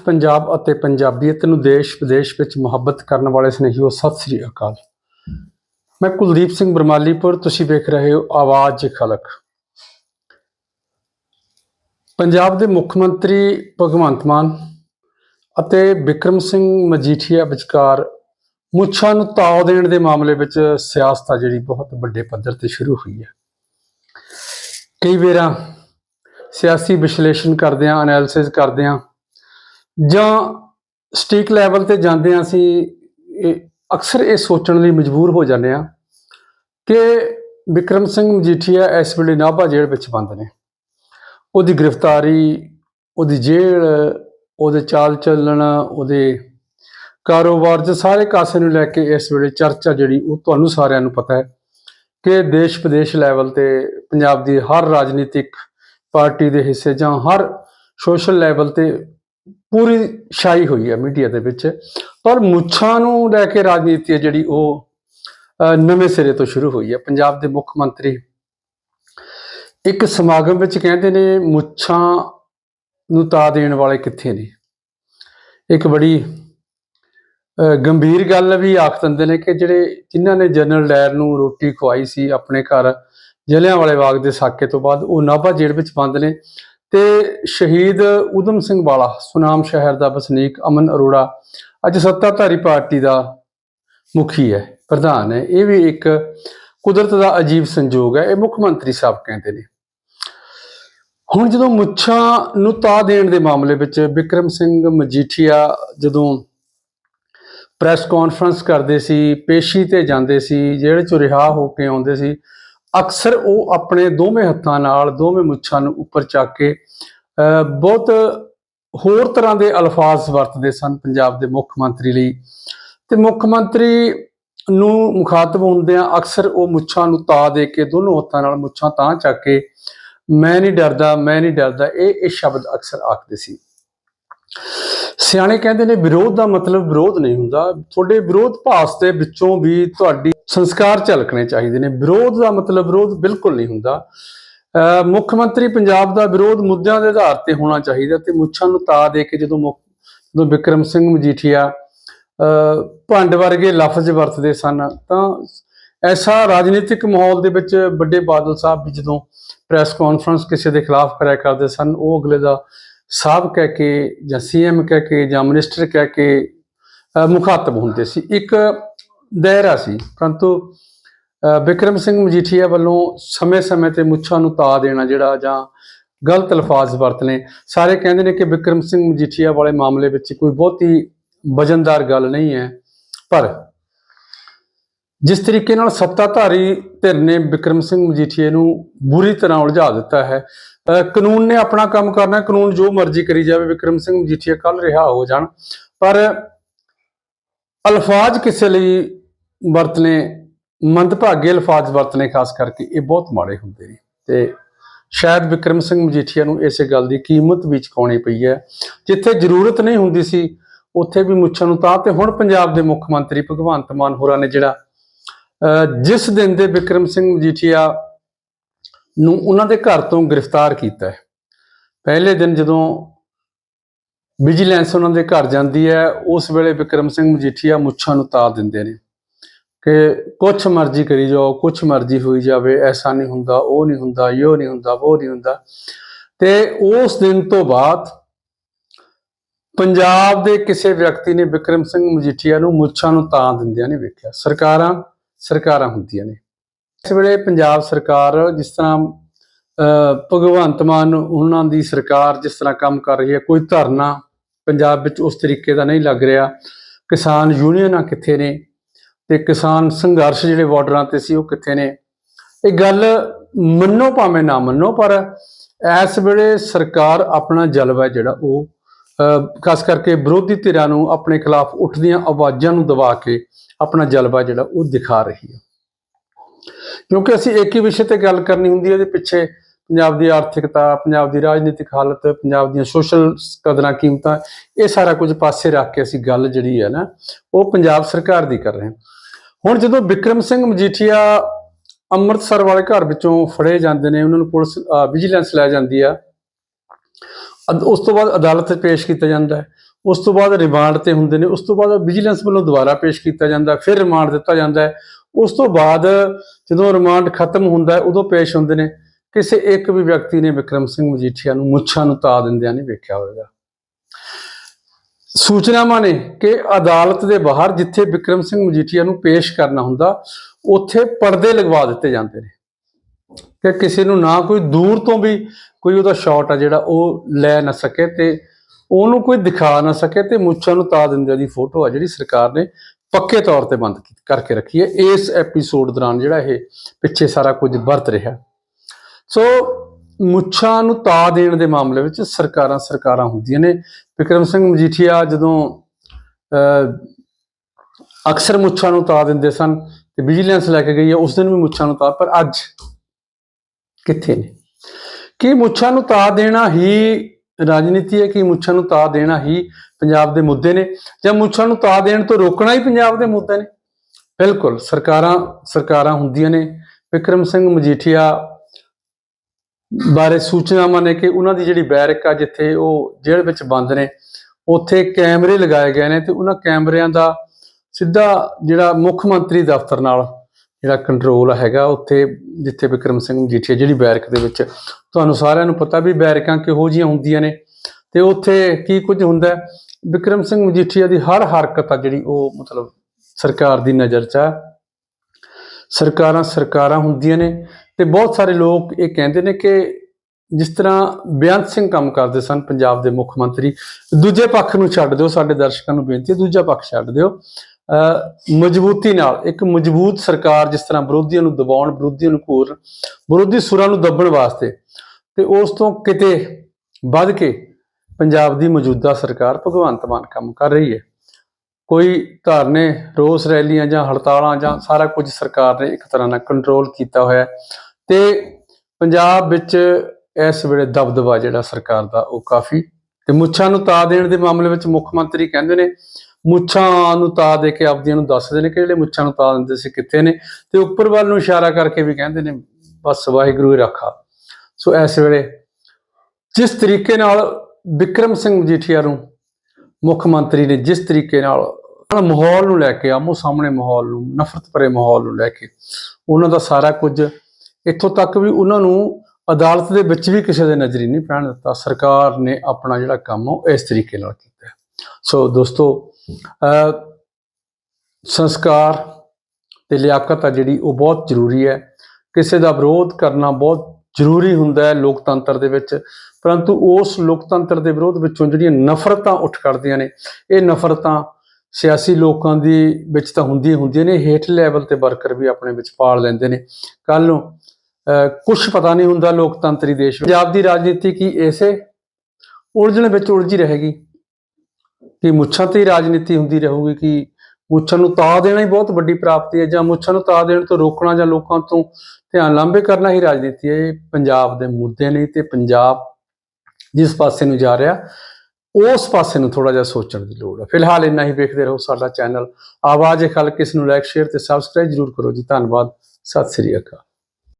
ਪੰਜਾਬ ਅਤੇ ਪੰਜਾਬੀਅਤ ਨੂੰ ਦੇਸ਼ ਵਿਦੇਸ਼ ਵਿੱਚ ਮੁਹੱਬਤ ਕਰਨ ਵਾਲੇ ਸਨੇਹੀਓ, ਸਤਿ ਸ੍ਰੀ ਅਕਾਲ। ਮੈਂ ਕੁਲਦੀਪ ਸਿੰਘ ਬਰਮਾਲੀਪੁਰ, ਤੁਸੀਂ ਵੇਖ ਰਹੇ ਹੋ ਆਵਾਜ਼ ਖਲਕ। ਪੰਜਾਬ ਦੇ ਮੁੱਖ ਮੰਤਰੀ ਭਗਵੰਤ ਮਾਨ ਅਤੇ ਵਿਕਰਮ ਸਿੰਘ ਮਜੀਠੀਆ ਵਿਚਕਾਰ ਮੁੱਛਾਂ ਨੂੰ ਤਾਅ ਦੇਣ ਦੇ ਮਾਮਲੇ ਵਿੱਚ ਸਿਆਸਤ ਆ ਜਿਹੜੀ ਬਹੁਤ ਵੱਡੇ ਪੱਧਰ ਤੇ ਸ਼ੁਰੂ ਹੋਈ ਹੈ। ਕਈ ਵੇਰਾਂ ਸਿਆਸੀ ਵਿਸ਼ਲੇਸ਼ਣ ਕਰਦੇ ਆ ਐਨਾਲਿਸਿਸ ਕਰਦੇ ਆ ਜਾਂ ਸਟੇਕ ਲੈਵਲ ਤੇ ਜਾਂਦੇ ਆ ਅਸੀਂ, ਇਹ ਅਕਸਰ ਇਹ ਸੋਚਣ ਲਈ ਮਜਬੂਰ ਹੋ ਜਾਂਦੇ ਆ ਕਿ ਵਿਕਰਮ ਸਿੰਘ ਮਜੀਠੀਆ ਇਸ ਵੇਲੇ ਨਾਭਾ ਜੇਲ੍ਹ ਵਿੱਚ ਬੰਦ ਨੇ। ਉਹਦੀ ਗ੍ਰਿਫਤਾਰੀ, ਉਹਦੀ ਜੇਲ੍ਹ, ਉਹਦੇ ਚਾਲ ਚੱਲਣ, ਉਹਦੇ ਕਾਰੋਬਾਰ 'ਚ ਸਾਰੇ ਕਾਸੇ ਨੂੰ ਲੈ ਕੇ ਇਸ ਵੇਲੇ ਚਰਚਾ ਜਿਹੜੀ ਉਹ ਤੁਹਾਨੂੰ ਸਾਰਿਆਂ ਨੂੰ ਪਤਾ ਹੈ ਕਿ ਦੇਸ਼ ਵਿਦੇਸ਼ ਲੈਵਲ ਤੇ ਪੰਜਾਬ ਦੀ ਹਰ ਰਾਜਨੀਤਿਕ ਪਾਰਟੀ ਦੇ ਹਿੱਸੇ ਜਾਂ ਹਰ ਸੋਸ਼ਲ ਲੈਵਲ ਤੇ ਪੂਰੀ ਛਾਈ ਹੋਈ ਹੈ ਮੀਡੀਆ ਦੇ ਵਿੱਚ। ਪਰ ਮੁੱਛਾਂ ਨੂੰ ਲੈ ਕੇ ਰਾਜਨੀਤੀ ਹੈ ਜਿਹੜੀ ਉਹ ਨਵੇਂ ਸਿਰੇ ਤੋਂ ਸ਼ੁਰੂ ਹੋਈ ਹੈ। ਪੰਜਾਬ ਦੇ ਮੁੱਖ ਮੰਤਰੀ ਇੱਕ ਸਮਾਗਮ ਵਿੱਚ ਕਹਿੰਦੇ ਨੇ ਮੁੱਛਾਂ ਨੂੰ ਤਾ ਦੇਣ ਵਾਲੇ ਕਿੱਥੇ ਨੇ? ਇੱਕ ਬੜੀ ਅਹ, ਗੰਭੀਰ ਗੱਲ ਵੀ ਆਖ ਦਿੰਦੇ ਨੇ ਕਿ ਜਿਹੜੇ ਜਿਨ੍ਹਾਂ ਨੇ ਜਨਰਲ ਡਾਇਰ ਨੂੰ ਰੋਟੀ ਖਵਾਈ ਸੀ ਆਪਣੇ ਘਰ ਜਲਿਆਂ ਵਾਲੇ ਬਾਗ ਦੇ ਸਾਕੇ ਤੋਂ ਬਾਅਦ ਉਹ ਨਾਭਾ ਜੇਲ੍ਹ ਵਿੱਚ ਬੰਦ ਨੇ। ਤੇ ਸ਼ਹੀਦ ਉਦਮ ਸਿੰਘ ਵਾਲਾ, ਸੁਨਾਮ ਸ਼ਹਿਰ ਦਾ ਵਸਨੀਕ ਅਮਨ ਅਰੋੜਾ ਅੱਜ ਸੱਤਾਧਾਰੀ ਪਾਰਟੀ ਦਾ ਮੁਖੀ ਹੈ, ਪ੍ਰਧਾਨ ਹੈ। ਇਹ ਵੀ ਇੱਕ ਕੁਦਰਤ ਦਾ ਅਜੀਬ ਸੰਜੋਗ ਹੈ, ਇਹ ਮੁੱਖ ਮੰਤਰੀ ਸਾਹਿਬ ਕਹਿੰਦੇ ਨੇ। ਹੁਣ ਜਦੋਂ ਮੁੱਛਾਂ ਨੂੰ ਤਾ ਦੇਣ ਦੇ ਮਾਮਲੇ ਵਿੱਚ ਵਿਕਰਮ ਸਿੰਘ ਮਜੀਠੀਆ ਜਦੋਂ ਪ੍ਰੈਸ ਕਾਨਫਰੰਸ ਕਰਦੇ ਸੀ, ਪੇਸ਼ੀ ਤੇ ਜਾਂਦੇ ਸੀ ਜਿਹੜੇ ਚੋਂ ਰਿਹਾ ਹੋ ਕੇ ਆਉਂਦੇ ਸੀ ਅਕਸਰ ਉਹ ਆਪਣੇ ਦੋਵੇਂ ਹੱਥਾਂ ਨਾਲ ਦੋਵੇਂ ਮੁੱਛਾਂ ਨੂੰ ਉੱਪਰ ਚੱਕ ਕੇ ਅਹ, ਬਹੁਤ ਹੋਰ ਤਰ੍ਹਾਂ ਦੇ ਅਲਫਾਜ਼ ਵਰਤਦੇ ਸਨ ਪੰਜਾਬ ਦੇ ਮੁੱਖ ਮੰਤਰੀ ਲਈ। ਤੇ ਮੁੱਖ ਮੰਤਰੀ ਨੂੰ ਮੁਖਾਤਬ ਹੁੰਦਿਆਂ ਅਕਸਰ ਉਹ ਮੁੱਛਾਂ ਨੂੰ ਤਾ ਦੇ ਕੇ ਦੋਨੋਂ ਹੱਥਾਂ ਨਾਲ ਮੁੱਛਾਂ ਤਾਂ ਚੱਕ ਕੇ ਮੈਂ ਨਹੀਂ ਡਰਦਾ ਮੈਂ ਨਹੀਂ ਡਰਦਾ ਇਹ ਇਹ ਸ਼ਬਦ ਅਕਸਰ ਆਖਦੇ ਸੀ। ਸਿਆਣੇ ਕਹਿੰਦੇ ਨੇ ਵਿਰੋਧ ਦਾ ਮਤਲਬ ਵਿਰੋਧ ਨਹੀਂ ਹੁੰਦਾ। ਤੁਹਾਡੇ ਵਿਰੋਧ ਭਾਸ ਦੇ ਵਿੱਚੋਂ ਵੀ ਤੁਹਾਡੀ ਸੰਸਕਾਰ ਝਲਕਣੇ ਚਾਹੀਦੇ ਨੇ। ਵਿਰੋਧ ਦਾ ਮਤਲਬ ਵਿਰੋਧ ਬਿਲਕੁਲ ਨਹੀਂ ਹੁੰਦਾ। ਅਹ ਮੁੱਖ ਮੰਤਰੀ ਪੰਜਾਬ ਦਾ ਵਿਰੋਧ ਮੁੱਦਿਆਂ ਦੇ ਆਧਾਰ ਤੇ ਹੋਣਾ ਚਾਹੀਦਾ ਤੇ ਮੁੱਛਾਂ ਨੂੰ ਤਾ ਦੇ ਕੇ ਜਦੋਂ ਮੁੱਖ ਜਦੋਂ ਵਿਕਰਮ ਸਿੰਘ ਮਜੀਠੀਆ ਭੰਡ ਵਰਗੇ ਲਫ਼ਜ਼ ਵਰਤਦੇ ਸਨ, ਤਾਂ ਐਸਾ ਰਾਜਨੀਤਿਕ ਮਾਹੌਲ ਦੇ ਵਿੱਚ ਵੱਡੇ ਬਾਦਲ ਸਾਹਿਬ ਵੀ ਜਦੋਂ ਪ੍ਰੈਸ ਕਾਨਫਰੰਸ ਕਿਸੇ ਦੇ ਖਿਲਾਫ ਕਰਿਆ ਕਰਦੇ ਸਨ, ਉਹ ਅਗਲੇ ਦਾ ਸਾਹਿਬ ਕਹਿ ਕੇ ਜਾਂ ਸੀਐਮ ਕਹਿ ਕੇ ਜਾਂ ਮਿਨਿਸਟਰ ਕਹਿ ਕੇ ਮੁਖਾਤਬ ਹੁੰਦੇ ਸੀ। ਇੱਕ ਦਾਇਰਾ ਸੀ। ਪਰੰਤੂ, ਅਹ ਵਿਕਰਮ ਸਿੰਘ ਮਜੀਠੀਆ ਵੱਲੋਂ ਸਮੇਂ-ਸਮੇਂ ਤੇ ਮੁੱਛਾਂ ਨੂੰ ਤਾ ਦੇਣਾ ਜਿਹੜਾ ਜਾਂ ਗਲਤ ਅਲਫਾਜ਼ ਵਰਤਨੇ ਸਾਰੇ ਕਹਿੰਦੇ ਨੇ ਕਿ ਵਿਕਰਮ ਸਿੰਘ ਮਜੀਠੀਆ ਵਾਲੇ ਮਾਮਲੇ ਵਿੱਚ ਕੋਈ ਬਹੁਤੀ ਵਜਨਦਾਰ ਗੱਲ ਨਹੀਂ ਹੈ। ਪਰ ਜਿਸ ਤਰੀਕੇ ਨਾਲ ਸੱਤਾਧਾਰੀ ਧਿਰ ਨੇ ਵਿਕਰਮ ਸਿੰਘ ਮਜੀਠੀਏ ਨੂੰ ਬੁਰੀ ਤਰ੍ਹਾਂ ਉਲਝਾ ਦਿੱਤਾ ਹੈ, ਅਹ, ਕਾਨੂੰਨ ਨੇ ਆਪਣਾ ਕੰਮ ਕਰਨਾ ਕਾਨੂੰਨ ਜੋ ਮਰਜ਼ੀ ਕਰੀ ਜਾਵੇ ਵਿਕਰਮ ਸਿੰਘ ਮਜੀਠੀਆ ਕੱਲ ਰਿਹਾ ਹੋ ਜਾਣ। ਪਰ ਅਲਫਾਜ਼ ਕਿਸੇ ਲਈ ਵਰਤਨੇ, ਮੰਦਭਾਗੇ ਅਲਫਾਜ਼ ਵਰਤਨੇ ਖਾਸ ਕਰਕੇ ਇਹ ਬਹੁਤ ਮਾੜੇ ਹੁੰਦੇ ਨੇ। ਤੇ ਸ਼ਾਇਦ ਵਿਕਰਮ ਸਿੰਘ ਮਜੀਠੀਆ ਨੂੰ ਇਸੇ ਗੱਲ ਦੀ ਕੀਮਤ ਵੀ ਚੁਕਾਉਣੀ ਪਈ ਹੈ। ਜਿੱਥੇ ਜ਼ਰੂਰਤ ਨਹੀਂ ਹੁੰਦੀ ਸੀ, ਉੱਥੇ ਵੀ ਮੁੱਛਾਂ ਨੂੰ ਤਾਂ ਤੇ ਹੁਣ ਪੰਜਾਬ ਦੇ ਮੁੱਖ ਮੰਤਰੀ ਭਗਵੰਤ ਮਾਨ ਹੋਰਾਂ ਨੇ ਜਿਹੜਾ, ਅਹ, ਜਿਸ ਦਿਨ ਦੇ ਵਿਕਰਮ ਸਿੰਘ ਮਜੀਠੀਆ ਨੂੰ ਉਹਨਾਂ ਦੇ ਘਰ ਤੋਂ ਗ੍ਰਿਫਤਾਰ ਕੀਤਾ ਹੈ, ਪਹਿਲੇ ਦਿਨ ਜਦੋਂ ਵਿਜੀਲੈਂਸ ਉਹਨਾਂ ਦੇ ਘਰ ਜਾਂਦੀ ਹੈ, ਉਸ ਵੇਲੇ ਵਿਕਰਮ ਸਿੰਘ ਮਜੀਠੀਆ ਮੁੱਛਾਂ ਨੂੰ ਤਾਰ ਦਿੰਦੇ ਨੇ। ਕਿ ਕੁਛ ਮਰਜ਼ੀ ਕਰੀ ਜਾਓ ਕੁਛ ਮਰਜ਼ੀ ਹੋਈ ਜਾਵੇ ਐਸਾ ਨਹੀਂ ਹੁੰਦਾ ਉਹ ਨਹੀਂ ਹੁੰਦਾ ਇਹ ਨਹੀਂ ਹੁੰਦਾ ਉਹ ਨਹੀਂ ਹੁੰਦਾ। ਤੇ ਉਸ ਦਿਨ ਤੋਂ ਬਾਅਦ ਪੰਜਾਬ ਦੇ ਕਿਸੇ ਵਿਅਕਤੀ ਨੇ ਵਿਕਰਮ ਸਿੰਘ ਮਜੀਠੀਆ ਨੂੰ ਮੁੱਛਾਂ ਨੂੰ ਤਾਂ ਦਿੰਦਿਆਂ ਨੇ ਵੇਖਿਆ। ਸਰਕਾਰਾਂ ਸਰਕਾਰਾਂ ਹੁੰਦੀਆਂ ਨੇ। ਇਸ ਵੇਲੇ ਪੰਜਾਬ ਸਰਕਾਰ ਜਿਸ ਤਰ੍ਹਾਂ ਅਹ, ਭਗਵੰਤ ਮਾਨ ਉਹਨਾਂ ਦੀ ਸਰਕਾਰ ਜਿਸ ਤਰ੍ਹਾਂ ਕੰਮ ਕਰ ਰਹੀ ਹੈ ਕੋਈ ਧਰਨਾ ਪੰਜਾਬ ਵਿੱਚ ਉਸ ਤਰੀਕੇ ਦਾ ਨਹੀਂ ਲੱਗ ਰਿਹਾ। ਕਿਸਾਨ ਯੂਨੀਅਨਾਂ ਕਿੱਥੇ ਨੇ? ਤੇ ਕਿਸਾਨ ਸੰਘਰਸ਼ ਜਿਹੜੇ ਬਾਰਡਰਾਂ ਤੇ ਸੀ ਉਹ ਕਿੱਥੇ ਨੇ? ਇਹ ਗੱਲ ਮੰਨੋ ਭਾਵੇਂ ਨਾ ਮੰਨੋ, ਪਰ ਇਸ ਵੇਲੇ ਸਰਕਾਰ ਆਪਣਾ ਜਲਵਾ ਜਿਹੜਾ ਉਹ ਖਾਸ ਕਰਕੇ ਵਿਰੋਧੀ ਧਿਰਾਂ ਨੂੰ ਆਪਣੇ ਖਿਲਾਫ ਉੱਠਦੀਆਂ ਆਵਾਜ਼ਾਂ ਨੂੰ ਦਬਾ ਕੇ ਆਪਣਾ ਜਲਵਾ ਜਿਹੜਾ ਉਹ ਦਿਖਾ ਰਹੀ ਹੈ। ਕਿਉਂਕਿ ਅਸੀਂ ਇੱਕ ਹੀ ਵਿਸ਼ੇ ਤੇ ਗੱਲ ਕਰਨੀ ਹੁੰਦੀ ਹੈ ਇਹਦੇ ਪਿੱਛੇ ਪੰਜਾਬ ਦੀ ਆਰਥਿਕਤਾ, ਪੰਜਾਬ ਦੀ ਰਾਜਨੀਤਿਕ ਹਾਲਤ, ਪੰਜਾਬ ਦੀਆਂ ਸੋਸ਼ਲ ਕਦਰਾਂ, ਕੀਮਤਾਂ, ਇਹ ਸਾਰਾ ਕੁਝ ਪਾਸੇ ਰੱਖ ਕੇ ਅਸੀਂ ਗੱਲ ਜਿਹੜੀ ਹੈ ਨਾ, ਉਹ ਪੰਜਾਬ ਸਰਕਾਰ ਦੀ ਕਰ ਰਹੇ ਹਾਂ। ਹੁਣ ਜਦੋਂ ਵਿਕਰਮ ਸਿੰਘ ਮਜੀਠੀਆ ਅੰਮ੍ਰਿਤਸਰ ਵਾਲੇ ਘਰ ਵਿੱਚੋਂ ਫੜੇ ਜਾਂਦੇ ਨੇ, ਉਹਨਾਂ ਨੂੰ ਪੁਲਿਸ ਵਿਜੀਲੈਂਸ ਲੈ ਜਾਂਦੀ ਆ ਉਸ ਤੋਂ ਬਾਅਦ ਅਦਾਲਤ 'ਚ ਪੇਸ਼ ਕੀਤਾ ਜਾਂਦਾ ਹੈ। ਉਸ ਤੋਂ ਬਾਅਦ ਰਿਮਾਂਡ ਤੇ ਹੁੰਦੇ ਨੇ, ਉਸ ਤੋਂ ਬਾਅਦ ਵਿਜੀਲੈਂਸ ਵੱਲੋਂ ਦੁਬਾਰਾ ਪੇਸ਼ ਕੀਤਾ ਜਾਂਦਾ, ਫਿਰ ਰਿਮਾਂਡ ਦਿੱਤਾ ਜਾਂਦਾ ਹੈ। ਉਸ ਤੋਂ ਬਾਅਦ ਜਦੋਂ ਰਿਮਾਂਡ ਖਤਮ ਹੁੰਦਾ ਹੈ, ਉਦੋਂ ਪੇਸ਼ ਹੁੰਦੇ ਨੇ। ਕਿਸੇ ਇੱਕ ਵੀ ਵਿਅਕਤੀ ਨੇ ਵਿਕਰਮ ਸਿੰਘ ਮਜੀਠੀਆ ਨੂੰ ਮੁੱਛਾਂ ਨੂੰ ਤਾ ਦਿੰਦਿਆਂ ਨਹੀਂ ਵੇਖਿਆ ਹੋਵੇਗਾ ਸੂਚਨਾਵਾਂ ਨੇ ਕਿ ਅਦਾਲਤ ਦੇ ਬਾਹਰ ਜਿੱਥੇ ਵਿਕਰਮ ਸਿੰਘ ਮਜੀਠੀਆ ਨੂੰ ਪੇਸ਼ ਕਰਨਾ ਹੁੰਦਾ, ਉੱਥੇ ਪਰਦੇ ਲਗਵਾ ਦਿੱਤੇ ਜਾਂਦੇ ਨੇ। ਕਿ ਕਿਸੇ ਨੂੰ ਨਾ ਕੋਈ ਦੂਰ ਤੋਂ ਵੀ ਕੋਈ ਉਹਦਾ ਸ਼ਾਟ ਆ ਜਿਹੜਾ ਉਹ ਲੈ ਨਾ ਸਕੇ ਤੇ ਉਹਨੂੰ ਕੋਈ ਦਿਖਾ ਨਾ ਸਕੇ ਤੇ ਮੁੱਛਾਂ ਨੂੰ ਤਾ ਦਿੰਦਿਆਂ ਦੀ ਫੋਟੋ ਆ ਜਿਹੜੀ ਸਰਕਾਰ ਨੇ ਪੱਕੇ ਤੌਰ ਤੇ ਬੰਦ ਕਰਕੇ ਰੱਖੀ ਹੈ। ਇਸ ਐਪੀਸੋਡ ਦੌਰਾਨ ਜਿਹੜਾ ਇਹ ਪਿੱਛੇ ਸਾਰਾ ਕੁਝ ਵਰਤ ਰਿਹਾ। ਸੋ ਮੁੱਛਾਂ ਨੂੰ ਤਾ ਦੇਣ ਦੇ ਮਾਮਲੇ ਵਿੱਚ ਸਰਕਾਰਾਂ ਸਰਕਾਰਾਂ ਹੁੰਦੀਆਂ ਨੇ। ਵਿਕਰਮ ਸਿੰਘ ਮਜੀਠੀਆ ਜਦੋਂ ਅਹ, ਅਕਸਰ ਮੁੱਛਾਂ ਨੂੰ ਤਾ ਦਿੰਦੇ ਸਨ ਤੇ ਵਿਜੀਲੈਂਸ ਲੈ ਕੇ ਗਈ ਹੈ ਉਸ ਦਿਨ ਵੀ ਮੁੱਛਾਂ ਨੂੰ ਤਾ ਪਰ ਅੱਜ ਕਿੱਥੇ ਨੇ? ਕੀ ਮੁੱਛਾਂ ਨੂੰ ਤਾ ਦੇਣਾ ਹੀ ਰਾਜਨੀਤੀ ਹੈ ਕਿ ਮੁੱਛਾਂ ਨੂੰ ਤਾ ਦੇਣਾ ਹੀ ਪੰਜਾਬ ਦੇ ਮੁੱਦੇ ਨੇ? ਜਾਂ ਮੁੱਛਾਂ ਨੂੰ ਤਾ ਦੇਣ ਤੋਂ ਰੋਕਣਾ ਹੀ ਪੰਜਾਬ ਦੇ ਮੁੱਦੇ ਨੇ? ਬਿਲਕੁਲ ਸਰਕਾਰਾਂ ਸਰਕਾਰਾਂ ਹੁੰਦੀਆਂ ਨੇ। ਵਿਕਰਮ ਸਿੰਘ ਮਜੀਠੀਆ ਬਾਰੇ ਸੂਚਨਾਵਾਂ ਨੇ ਕਿ ਉਹਨਾਂ ਦੀ ਜਿਹੜੀ ਬੈਰਕ ਆ ਜਿੱਥੇ ਉਹ ਜੇਲ੍ਹ ਵਿੱਚ ਬੰਦ ਨੇ, ਉੱਥੇ ਕੈਮਰੇ ਲਗਾਏ ਗਏ ਨੇ ਤੇ ਉਹਨਾਂ ਕੈਮਰਿਆਂ ਦਾ ਸਿੱਧਾ ਜਿਹੜਾ ਮੁੱਖ ਮੰਤਰੀ ਦਫ਼ਤਰ ਨਾਲ ਜਿਹੜਾ ਕੰਟਰੋਲ ਹੈਗਾ, ਉੱਥੇ ਜਿੱਥੇ ਵਿਕਰਮ ਸਿੰਘ ਮਜੀਠੀਆ ਜਿਹੜੀ ਬੈਰਕ ਦੇ ਵਿੱਚ, ਤੁਹਾਨੂੰ ਸਾਰਿਆਂ ਨੂੰ ਪਤਾ ਵੀ ਬੈਰਕਾਂ ਕਿਹੋ ਜੀਆਂ ਹੁੰਦੀਆਂ ਨੇ ਤੇ ਉੱਥੇ ਕੀ ਕੁਝ ਹੁੰਦਾ ਹੈ। ਵਿਕਰਮ ਸਿੰਘ ਮਜੀਠੀਆ ਦੀ ਹਰ ਹਰਕਤ ਆ ਜਿਹੜੀ ਉਹ ਮਤਲਬ ਸਰਕਾਰ ਦੀ ਨਜ਼ਰ 'ਚ ਆ ਸਰਕਾਰਾਂ ਸਰਕਾਰਾਂ ਹੁੰਦੀਆਂ ਨੇ ਤੇ ਬਹੁਤ ਸਾਰੇ ਲੋਕ ਇਹ ਕਹਿੰਦੇ ਨੇ ਕਿ ਜਿਸ ਤਰ੍ਹਾਂ ਬੇਅੰਤ ਸਿੰਘ ਕੰਮ ਕਰਦੇ ਸਨ ਪੰਜਾਬ ਦੇ ਮੁੱਖ ਮੰਤਰੀ, ਦੂਜੇ ਪੱਖ ਨੂੰ ਛੱਡ ਦਿਓ, ਸਾਡੇ ਦਰਸ਼ਕਾਂ ਨੂੰ ਬੇਨਤੀ ਹੈ, ਦੂਜਾ ਪੱਖ ਛੱਡ ਦਿਓ। ਮਜ਼ਬੂਤੀ ਨਾਲ, ਇੱਕ ਮਜ਼ਬੂਤ ਸਰਕਾਰ ਜਿਸ ਤਰ੍ਹਾਂ ਵਿਰੋਧੀਆਂ ਨੂੰ ਦਬਾਉਣ, ਵਿਰੋਧੀਆਂ ਨੂੰ ਘੂਰਨ ਵਿਰੋਧੀ ਸੁਰਾਂ ਨੂੰ ਦੱਬਣ ਵਾਸਤੇ, ਤੇ ਉਸ ਤੋਂ ਕਿਤੇ ਵੱਧ ਕੇ ਪੰਜਾਬ ਦੀ ਮੌਜੂਦਾ ਸਰਕਾਰ ਭਗਵੰਤ ਮਾਨ ਕੰਮ ਕਰ ਰਹੀ ਹੈ। ਕੋਈ ਧਰਨੇ, ਰੋਸ ਰੈਲੀਆਂ ਜਾਂ ਹੜਤਾਲਾਂ ਜਾਂ ਸਾਰਾ ਕੁਝ ਸਰਕਾਰ ਨੇ ਇੱਕ ਤਰ੍ਹਾਂ ਨਾਲ ਕੰਟਰੋਲ ਕੀਤਾ ਹੋਇਆ ਤੇ ਪੰਜਾਬ ਵਿੱਚ ਇਸ ਵੇਲੇ ਦਬਦਬਾ ਜਿਹੜਾ ਸਰਕਾਰ ਦਾ, ਉਹ ਕਾਫੀ ਤੇ ਮੁੱਛਾਂ ਨੂੰ ਤਾ ਦੇਣ ਦੇ ਮਾਮਲੇ ਵਿੱਚ ਮੁੱਖ ਮੰਤਰੀ ਕਹਿੰਦੇ ਨੇ, ਮੁੱਛਾਂ ਨੂੰ ਤਾ ਦੇ ਕੇ ਆਪਦੀਆਂ ਨੂੰ ਦੱਸਦੇ ਨੇ ਕਿ ਜਿਹੜੇ ਮੁੱਛਾਂ ਨੂੰ ਤਾ ਦਿੰਦੇ ਸੀ ਕਿੱਥੇ ਨੇ, ਤੇ ਉੱਪਰ ਵੱਲ ਨੂੰ ਇਸ਼ਾਰਾ ਕਰਕੇ ਵੀ ਕਹਿੰਦੇ ਨੇ, ਬਸ ਵਾਹਿਗੁਰੂ ਹੀ ਰੱਖਾ। ਸੋ ਇਸ ਵੇਲੇ ਜਿਸ ਤਰੀਕੇ ਨਾਲ ਵਿਕਰਮ ਸਿੰਘ ਮਜੀਠੀਆ ਨੂੰ ਮੁੱਖ ਮੰਤਰੀ ਨੇ ਜਿਸ ਤਰੀਕੇ ਨਾਲ ਮਾਹੌਲ ਨੂੰ ਲੈ ਕੇ ਆਮੋ ਸਾਹਮਣੇ ਮਾਹੌਲ ਨੂੰ, ਨਫ਼ਰਤ ਭਰੇ ਮਾਹੌਲ ਨੂੰ ਲੈ ਕੇ, ਉਹਨਾਂ ਦਾ ਸਾਰਾ ਕੁਝ ਇੱਥੋਂ ਤੱਕ ਵੀ ਉਹਨਾਂ ਨੂੰ ਅਦਾਲਤ ਦੇ ਵਿੱਚ ਵੀ ਕਿਸੇ ਦੇ ਨਜ਼ਰੀ ਨਹੀਂ ਪੈਣ ਦਿੱਤਾ। ਸਰਕਾਰ ਨੇ ਆਪਣਾ ਜਿਹੜਾ ਕੰਮ ਆ, ਉਹ ਇਸ ਤਰੀਕੇ ਨਾਲ ਕੀਤਾ ਸੋ ਦੋਸਤੋ, ਅਹ, ਸੰਸਕਾਰ ਤੇ ਲਿਆਕਤ ਆ ਜਿਹੜੀ, ਉਹ ਬਹੁਤ ਜ਼ਰੂਰੀ ਹੈ। ਕਿਸੇ ਦਾ ਵਿਰੋਧ ਕਰਨਾ ਬਹੁਤ ਜ਼ਰੂਰੀ ਹੁੰਦਾ ਹੈ ਲੋਕਤੰਤਰ ਦੇ ਵਿੱਚ। ਪਰੰਤੂ ਉਸ ਲੋਕਤੰਤਰ ਦੇ ਵਿਰੋਧ ਵਿੱਚੋਂ ਜਿਹੜੀਆਂ ਨਫ਼ਰਤਾਂ ਉੱਠ ਕਰਦੀਆਂ ਨੇ, ਇਹ ਨਫ਼ਰਤਾਂ ਸਿਆਸੀ ਲੋਕਾਂ ਦੀ ਵਿੱਚ ਤਾਂ ਹੁੰਦੀਆਂ ਹੁੰਦੀਆਂ ਨੇ, ਹੇਠ ਲੈਵਲ ਤੇ ਵਰਕਰ ਵੀ ਆਪਣੇ ਵਿੱਚ ਪਾਲ ਲੈਂਦੇ ਨੇ। ਕੱਲ ਨੂੰ ਕੁਝ ਪਤਾ ਨਹੀਂ ਹੁੰਦਾ ਲੋਕਤੰਤਰੀ ਦੇਸ਼ ਵਿੱਚ। ਪੰਜਾਬ ਦੀ ਰਾਜਨੀਤੀ ਕੀ ਐਸੇ ਉਲਝਣ ਵਿੱਚ ਉਲਝੀ ਰਹੇਗੀ। ਕਿ ਮੁੱਛਾਂ ਤੇ ਰਾਜਨੀਤੀ ਹੁੰਦੀ ਰਹੂਗੀ? ਕਿ ਮੁੱਛਾਂ ਨੂੰ ਤਾ ਦੇਣਾ ਹੀ ਬਹੁਤ ਵੱਡੀ ਪ੍ਰਾਪਤੀ ਹੈ ਜਾਂ ਮੁੱਛਾਂ ਨੂੰ ਤਾ ਦੇਣ ਤੋਂ ਰੋਕਣਾ ਜਾਂ ਲੋਕਾਂ ਤੋਂ ਧਿਆਨ ਲਾਂਭੇ ਕਰਨਾ ਹੀ ਰਾਜਨੀਤੀ ਹੈ। ਇਹ ਪੰਜਾਬ ਦੇ ਮੁੱਦੇ ਨੇ ਤੇ ਪੰਜਾਬ ਜਿਸ ਪਾਸੇ ਨੂੰ ਜਾ ਰਿਹਾ, ਉਸ ਪਾਸੇ ਨੂੰ ਥੋੜਾ ਜਿਹਾ ਸੋਚਣ ਦੀ ਲੋੜ ਹੈ। ਫਿਲਹਾਲ ਇੰਨਾ ਹੀ। ਵੇਖਦੇ ਰਹੋ ਸਾਡਾ ਚੈਨਲ। ਆਵਾਜ਼ ਖਲ, ਕਿਸ ਨੂੰ ਲਾਈਕ ਸ਼ੇਅਰ ਤੇ ਸਬਸਕ੍ਰਾਈਬ ਜਰੂਰ ਕਰੋ ਜੀ। ਧੰਨਵਾਦ। ਸਤਿ ਸ੍ਰੀ ਅਕਾਲ।